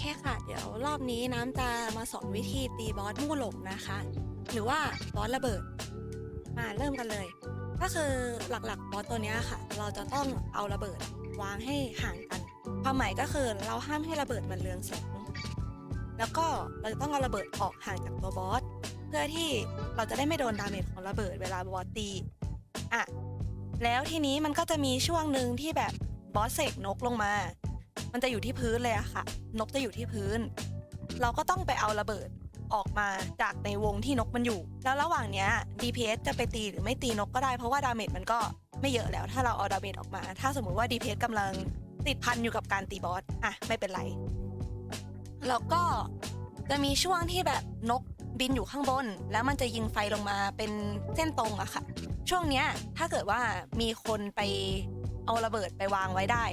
เคค่ะ เดี๋ยวรอบนี้น้ำจะมาสอนวิธีตีบอสมู่หลงนะคะ หรือว่าบอสระเบิด มาเริ่มกันเลย ก็คือหลักๆบอสตัวนี้ค่ะ เราจะต้องเอาระเบิดวางให้ห่างกัน ความหมายก็คือเราห้ามให้ระเบิดมันเรืองแสง แล้วก็เราจะต้องเอาระเบิดออกห่างจากตัวบอส เพื่อที่เราจะได้ไม่โดนดาเมจของระเบิดเวลาบอสตี อะ แล้วทีนี้มันก็จะมีช่วงหนึ่งที่แบบบอสเสกนกลงมา มันจะอยู่ที่พื้นเลยอะค่ะ นกจะอยู่ที่พื้น เราก็ต้องไปเอาระเบิดออกมาจากในวงที่นกมันอยู่ แล้วระหว่างเนี้ย DPS จะไปตีหรือไม่ตีนกก็ได้เพราะว่าดาเมจมันก็ไม่เยอะแล้วถ้าเราเอาดาเมจออกมา ถ้าสมมุติว่า DPS กำลังติดพันอยู่กับการตีบอสอะไม่เป็นไรแล้วก็จะมีช่วงที่แบบนกบินอยู่ข้างบน แล้วมันจะยิงไฟลงมาเป็นเส้นตรงอะค่ะ ช่วงเนี้ยถ้าเกิดว่ามีคนไป เอาระเบิดไปวางไว้ได้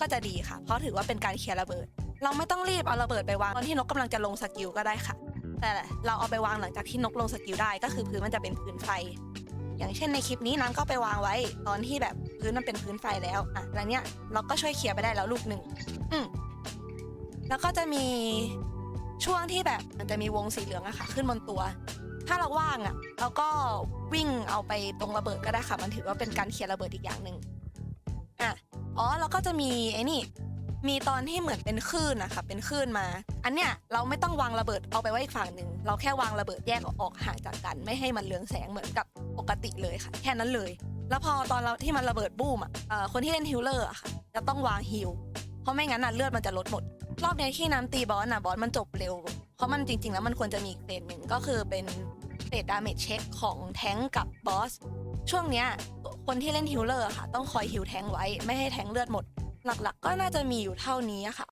ก็จะดีค่ะ เพราะถือว่าเป็นการเคลียร์ระเบิด เราไม่ต้องรีบเอาระเบิดไปวางตอนที่นกกำลังจะลงสกิลก็ได้ค่ะ แต่เราเอาไปวางหลังจากที่นกลงสกิลได้ก็คือพื้นมันจะเป็นพื้นไฟ อย่างเช่นในคลิปนี้น้ำก็ไปวางไว้ตอนที่แบบพื้นมันเป็นพื้นไฟแล้วอะแล้วเนี้ยเราก็ช่วยเคลียร์ไปได้แล้วลูกหนึ่งอืมแล้วก็จะมีช่วงที่แบบมันจะมีวงสีเหลืองอะค่ะ ขึ้นบนตัว ถ้าเราว่างอะเราก็วิ่งเอาไปตรงระเบิดก็ได้ค่ะ มันถือว่าเป็นการเคลียร์ระเบิดอีกอย่างหนึ่ง อะอ๋อแล้วก็จะมีไอ้นี่ มีตอนที่เหมือนเป็นคลื่นนะคะเป็นคลื่นมา อันเนี้ยเราไม่ต้องวางระเบิดเอาไปไว้อีกฝั่งหนึ่งเราแค่วางระเบิดแยกออกห่างจากกัน ไม่ให้มันเรืองแสงเหมือนกับปกติเลยค่ะ แค่นั้นเลย แล้วพอตอนเราที่มันระเบิดบูมอะคนที่เล่นฮิลเลอร์อะค่ะจะต้องวางฮิลเพราะไม่งั้นน่ะเลือดมันจะลดหมด รอบนี้ที่น้ำตีบอสน่ะบอสมันจบเร็ว เพราะมันจริง ๆ แล้วมันควรจะมีเฟสหนึ่งก็คือเป็นเฟสดาเมจเช็คของแท้งกับบอสช่วงเนี้ย คนที่เล่นฮิลเลอร์ค่ะ ต้องคอยฮิลแท้งไว้ไม่ให้แท้งเลือดหมด หลักๆ ก็น่าจะมีอยู่เท่านี้ค่ะ